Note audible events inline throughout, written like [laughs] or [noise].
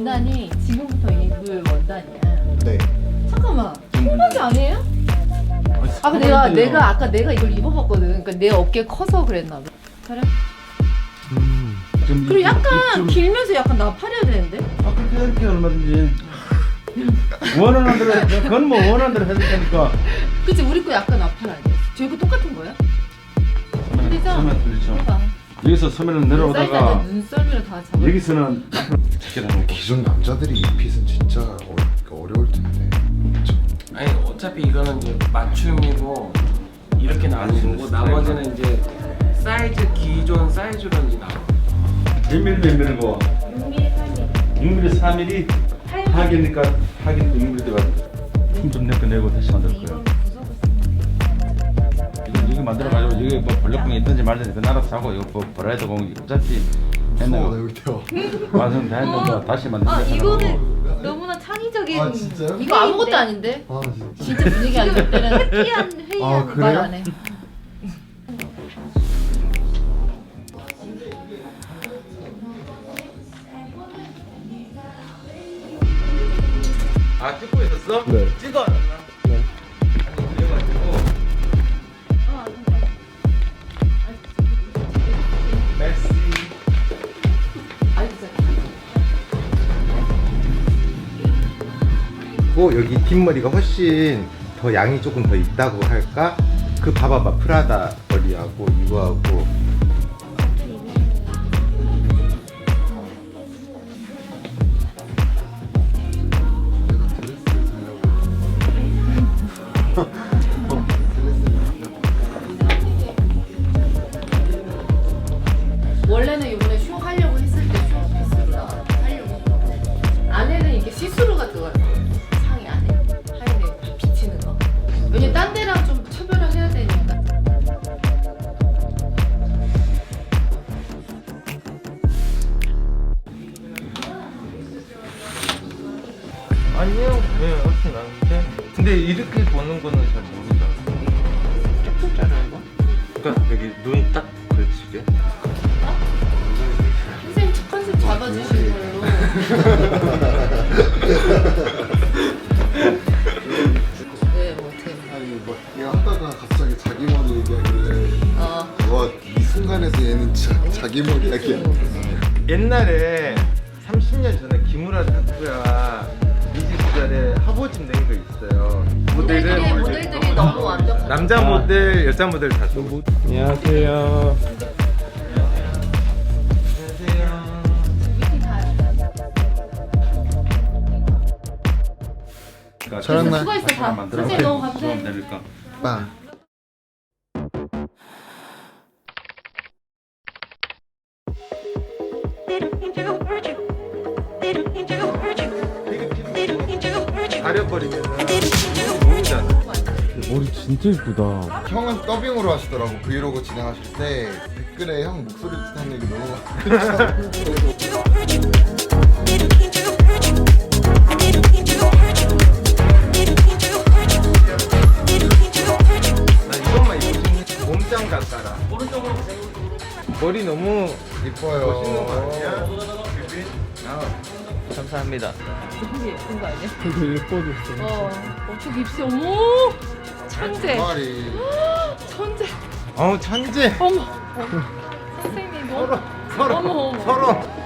원단이 지금부터 입을 원단이야. 네. 잠깐만. 통바지 아니에요? 아, 근데 내가 내가 아까 내가 이걸 입어봤거든. 그러니까 내 어깨 커서 그랬나 봐. 그래? 좀 그리고 입- 약간 입 좀- 길면서 약간 나팔해야 되는데. 아 그렇게 이렇게 얼마든지 원하는 대로 해. 그건 뭐 원하는 대로 해줄 테니까 그치 우리 거 약간 나팔 아니야? 저희 거 똑같은 거야? 서면 틀리죠 해봐. 여기서 사이즈가 내려오다가 눈썰미로 다 잡아. 여기서는 이렇게 나오고 기존 남자들이 이 핏은 진짜 어, 어려울 텐데. 그쵸? 아니 어차피 이거는 이제 맞춤이고 이렇게 나오는 거고 나머지는 이제 사이즈 기존 사이즈로 이제 나와. 몇 밀리 몇 밀리고 6mm 4mm 하기니까 하기니까 6mm 들어가 틈좀 내고 내고 다시 만들 거예요 만들어 가지고 이게 뭐 번역공이 있든지 말든지 그 알아서 하고 이거 뭐 브라이드 공 어차피 무서워 나 여기 태워. 완성 다 했는데 다시 만들어 아 이거는 너무나 창의적인. 아, 진짜요? 이거 아무것도 아닌데. 아 진짜. 진짜 분위기 안 좋을 때는 [laughs] 회의한 아, 회의한 그래요? 말안 해. 아 찍고 있었어? 네. 찍어. 고 여기 뒷머리가 훨씬 더 양이 조금 더 있다고 할까? 그 봐봐봐 프라다 머리하고 이거하고 얘가 하다가 갑자기 자기 머리 얘기하길래 어 와이 순간에서 얘는 자, 자기 머리 이야기야 옛날에 30년 전에 기무라 타쿠야 미지 시절에 합오집 낸 거 있어요. 모델들이 모델들이 너무 완벽한 남자 모델, 여자 모델 다 줘. 안녕하세요. 안녕하세요. 날 수고했어 다. 만들어. 선생님 너무 감사해. 좀 내릴까? 빵 가려버리면. 머리 진짜 이쁘다. 형은 더빙으로 하시더라고 브이로그 진행하실 때. 댓글에 형 목소리 듣는 얘기 너무 많아요 머리 너무 이뻐요 멋있는 거 아니야? 그지? 아, 감사합니다. 너무 예쁜 거 아니야? [laughs] 되게 예뻐졌어. 어 어떻게 입시 어머 천재 머리 [gasps] 천재 어우 천재. 어머 어머. 선생님 너무 서로 어머, 어머. 서로.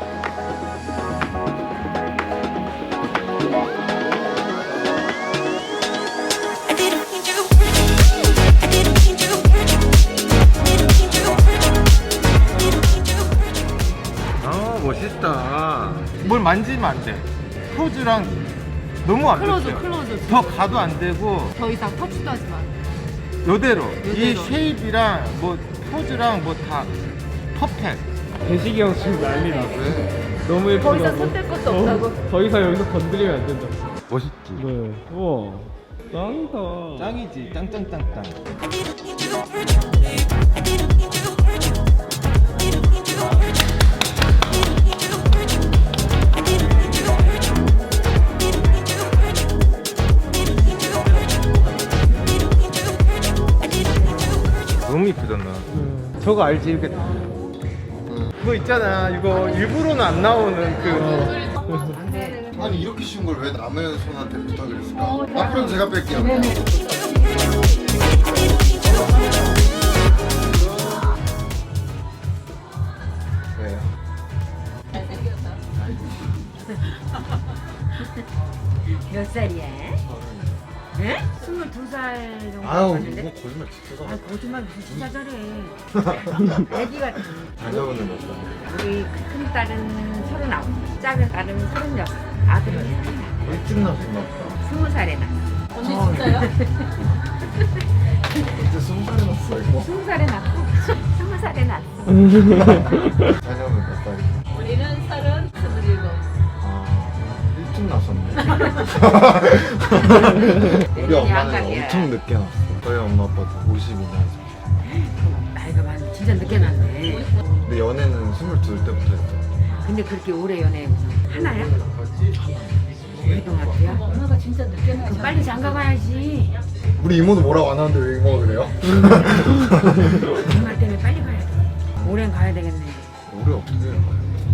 뭘 만지면 안 돼. 포즈랑 너무 안 클로즈 좋죠. 클로즈 더 가도 안 되고 더 이상 터치도 하지 마 요대로 이 요대로. 쉐입이랑 뭐 포즈랑 뭐 다 퍼펙트. 대식이 형 지금 난리 났어. 왜? 너무 더 예쁘다고. 이상 손댈 것도 없다고 더 이상 여기서 건드리면 안 된다. 멋있지. 네. 우와. 짱이다. 짱이지 짱짱짱짱. 너무 이쁘잖아. 저거 알지? 이렇게 그거 있잖아. 이거 일부러는 안 나오는 그 아니 이렇게 쉬운 걸 왜 남의 손한테 부탁을 했을까? 앞으로는 제가 뺄게요. 왜요? 진짜 잘해 [laughs] 애기 같은 자녀분은 몇 살? 우리 큰 딸은 서른아홉 작은 딸은 서른여섯 아들은 일찍 낳았나 보다. 스무 살에 낳았어 언니 진짜요? [laughs] 이제 스무 살이 났어 이거. 스무 살에 낳고 스무 살에 낳았어 자녀분 몇 살이죠? 우리는 서른 스물일곱 아 일찍 낳았네. [laughs] 우리 엄마는 양각이야. 엄청 늦게 낳았어. 저희 엄마 아빠도 52년. 진짜 늦게 낳네 근데 연애는 22 때부터 했죠. 근데 그렇게 오래 연애 무슨 하나야? 고등학교야? 엄마가 진짜 늦게 그럼 빨리 장가 가야지 우리 이모도 뭐라고 안 하는데 왜 이모가 그래요? 정말 때문에 빨리 가야 돼 오랜 가야 되겠네 우리 어떻게 해요?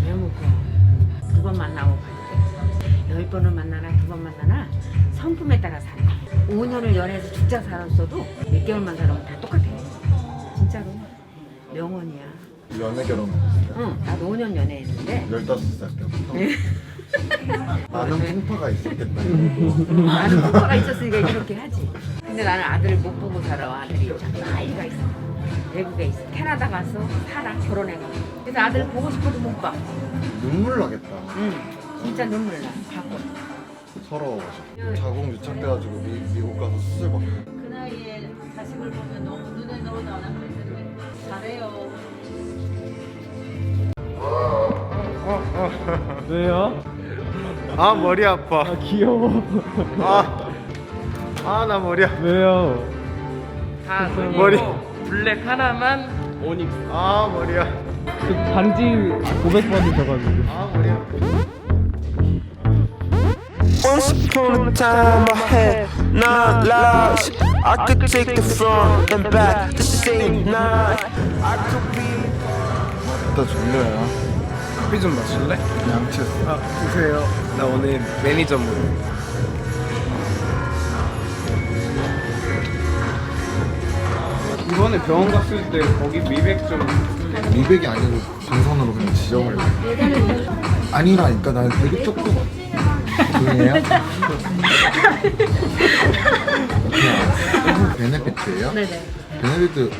왜 못 가? 두 번 만나고 가야 돼. 열 번을 만나나 두 번 만나나 성품에 따라 살아. 5년을 연애해서 죽자 살았어도 6개월만 살아면 다 똑같아. 명언이야. 연애 결혼 응, 나도 5년 연애했는데 15살 때부터. [laughs] 많은 풍파가 있었겠다. 나는 오빠가 있었으니까 이렇게 하지. 근데 나는 아들을 못 보고 살아. 아들이 아이가 있어. 외국에 있어. 캐나다 가서 살아. 결혼해가. 그래서 아들 보고 싶어도 못 봐. 눈물 나겠다. 응, 진짜 눈물 나. 바꿔. 서러워가지고. 자궁 유착돼가지고 미, 미국 가서 수술 받고. 그 나이에 자식을 보면 너무 눈에 넣어도 안 아프는데 잘해요 왜요? 아 머리 아파. 아 귀여워. 아. 아나 머리 아파. 왜요? 다 머리. 블랙 하나만 오닉스. 아 머리야. 그 반지 500번이 적었는데. 아 머리 아파. Once upon a time I had nine lives. I could take the front and back the same night. I could be. 나 졸려요. 커피 좀 마실래? 양치했어. 아 드세요. 나 오늘 매니저물. 이번에 병원 갔을 때 거기 미백 좀 미백이 아니고 방선으로 그냥 지정을. 아니라니까 난 되게 조금. 조용해요? 그냥 베네피트예요? 네네. 베네피트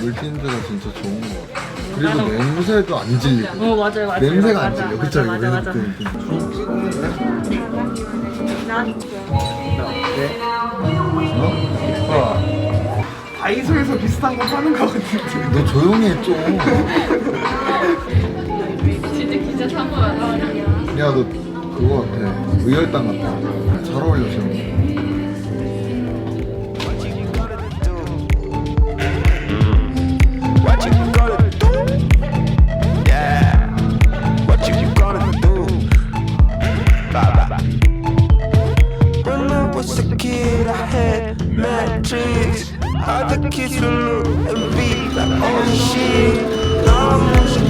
물틴트가 진짜 좋은 거 같아. 그리고 냄새도 안 질리고. 어 맞아요 맞아요. 냄새가 안 질려. 그쵸 이거 베네피트. 어? 다이소에서 비슷한 거 파는 거 같은데. 너 조용히 해 좀. 진짜 기자 사고 나가 야너 그거 같아. 의열당 같아. 잘 oh I'm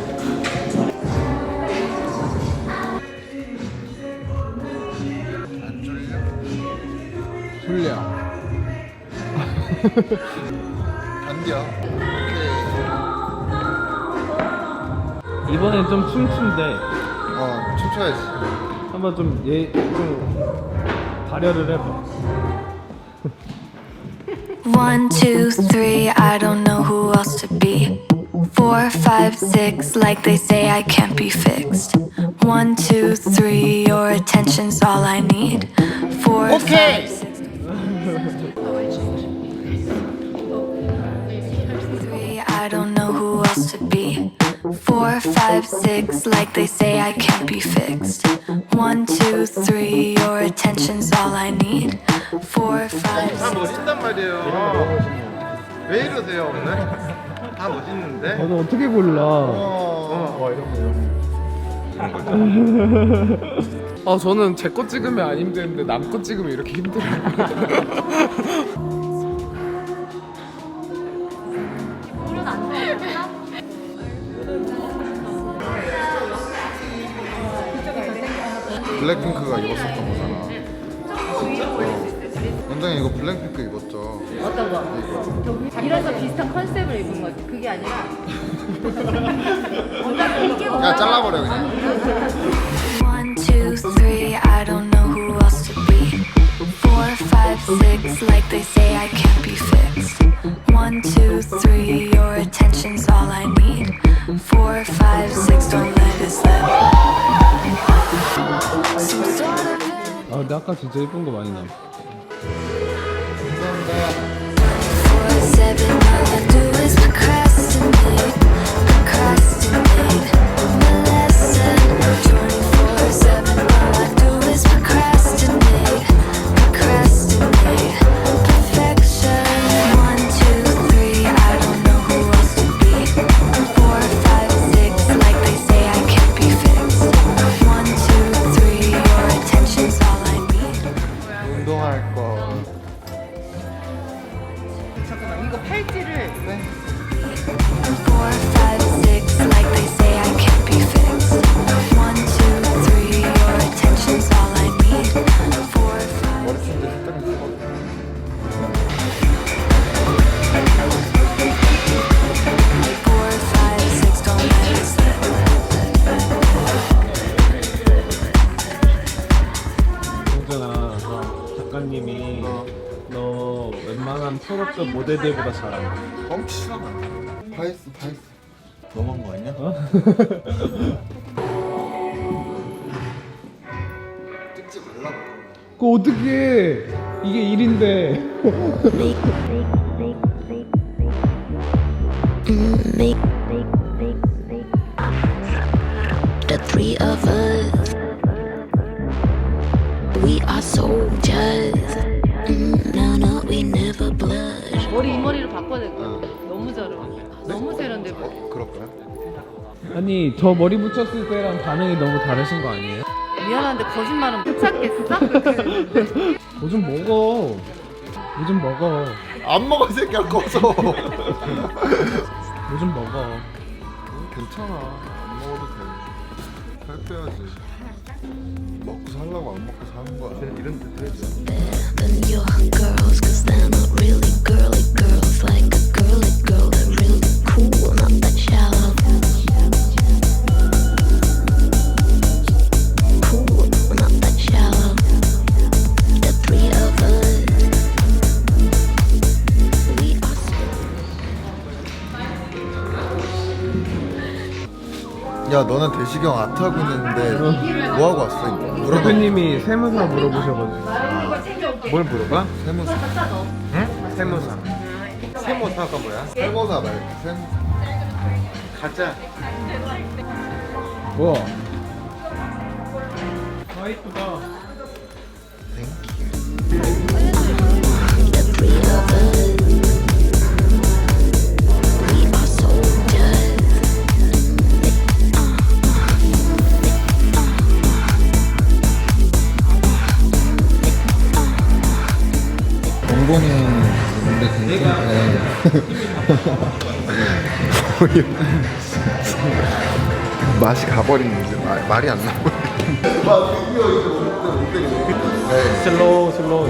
좀 춤춘데 어, 춤춰야지. 한번 좀 얘 좀 발열을 해봐. One, two, three, I don't know who else to be. Four, five, six, like they say I can't be fixed. One, two, three, your attention's all I need. Four, five, six. Three, I don't know who else to be. Four, five, six, like they say I can't be fixed. One, two, three, your attention's all I need. Four, five, 다 six. 멋있단 말이에요. 왜 이러세요 오늘? 다 멋있는데? 너는 어떻게 골라? 어, 아 저는 제 거 찍으면 안 힘드는데 남 거 찍으면 이렇게 힘들어요. 블랙핑크가 입었었던 거잖아. 어. 원장님 이거 블랙핑크 입었죠? 어떤 거? 이래서 비슷한 컨셉을 입은 거지. 그게 아니라 야 잘라버려 그냥. One, two, three, I don't know who else to be. Four, five, six, like they say I can't be fixed. One, two, three, your attention's all I need. Four, five, six, 근데 아까 진짜 예쁜 거 많이 나왔어. do 프로급 모델들보다 잘한다. 뻥치잖아. 다 했어 다 했어. 너무한 거 아니야? [laughs] 찍지 말라고. 그거 어떻게 이게 일인데? The three of us, we are soldiers. 아니 저 머리 붙였을 때랑 반응이 너무 다르신 거 아니에요? 미안한데 거짓말은 못 찾겠어? 뭐 좀 먹어. 뭐 좀 먹어. 안 먹어 이 새끼야 꺼져. 뭐좀 먹어. 괜찮아. 안 먹어도 돼. 살 빼야지. 먹고 살라고 안 먹고 사는 거야. 이런 뜻 해줘. 야 너는 대시경 안 타고 있는데 뭐 하고 왔어? 물어봐. 대표님이 세무사 물어보셔가지고. 뭘 물어봐? 세무사. 응? 세무사. 세무사가 뭐야? 세무사 말고 세무. 가자. 뭐? 아 이쁘다. The 정본이 있는데 괜찮대. 맛이 가버리는 데 말, 말이 안 나와. 슬로우 슬로우.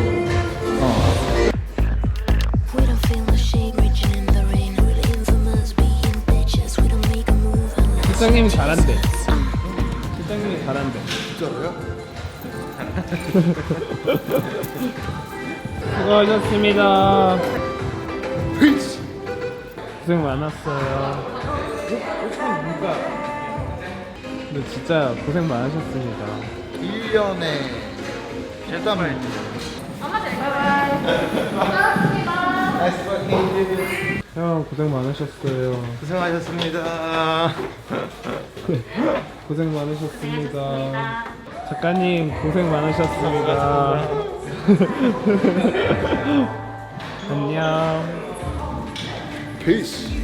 We don't feel no shade, reaching in the rain. We're infamous, being bitches. We don't make a move unless. 실장님이 잘한대. 실장님이 잘한대. 진짜로요? 수고하셨습니다. 고생 많았어요. 근데 진짜 고생 많으셨습니다. 1년에 일단 형 고생 많으셨어요. 고생하셨습니다. 고생 많으셨습니다. 작가님 고생 많으셨습니다. [laughs] 안녕. 페이스